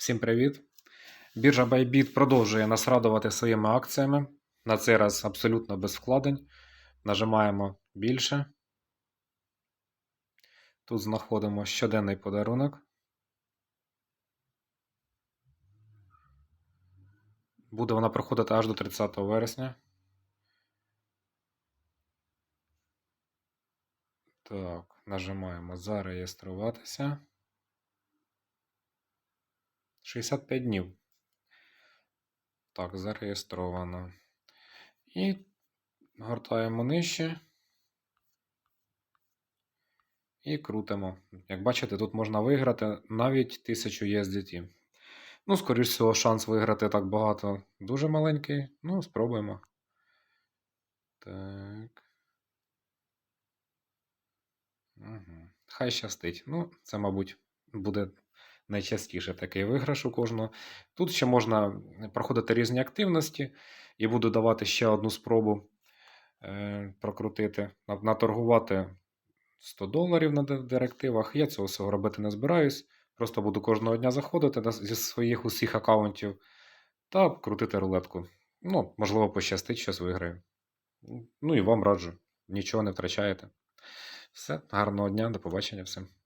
Всім привіт! Біржа Bybit продовжує нас радувати своїми акціями. На цей раз абсолютно без вкладень. Нажимаємо більше. Тут знаходимо щоденний подарунок. Буде вона проходити аж до 30 вересня. Так, нажимаємо зареєструватися. 65 днів. Так, зареєстровано. І гортаємо нижче. І крутимо. Як бачите, тут можна виграти навіть 1000 USDT. Ну, скоріш всього, шанс виграти так багато дуже маленький. Ну, спробуємо. Так. Угу. Хай щастить. Ну, це, мабуть, буде найчастіше такий виграш у кожного. Тут ще можна проходити різні активності, і буду давати ще одну спробу е, прокрутити, наторгувати 100 доларів на директивах. Я цього всього робити не збираюсь. Просто буду кожного дня заходити зі своїх усіх аккаунтів та крутити рулетку. Ну, можливо, пощастить, щось виграю. Ну і вам раджу, нічого не втрачаєте. Все, гарного дня, до побачення всім.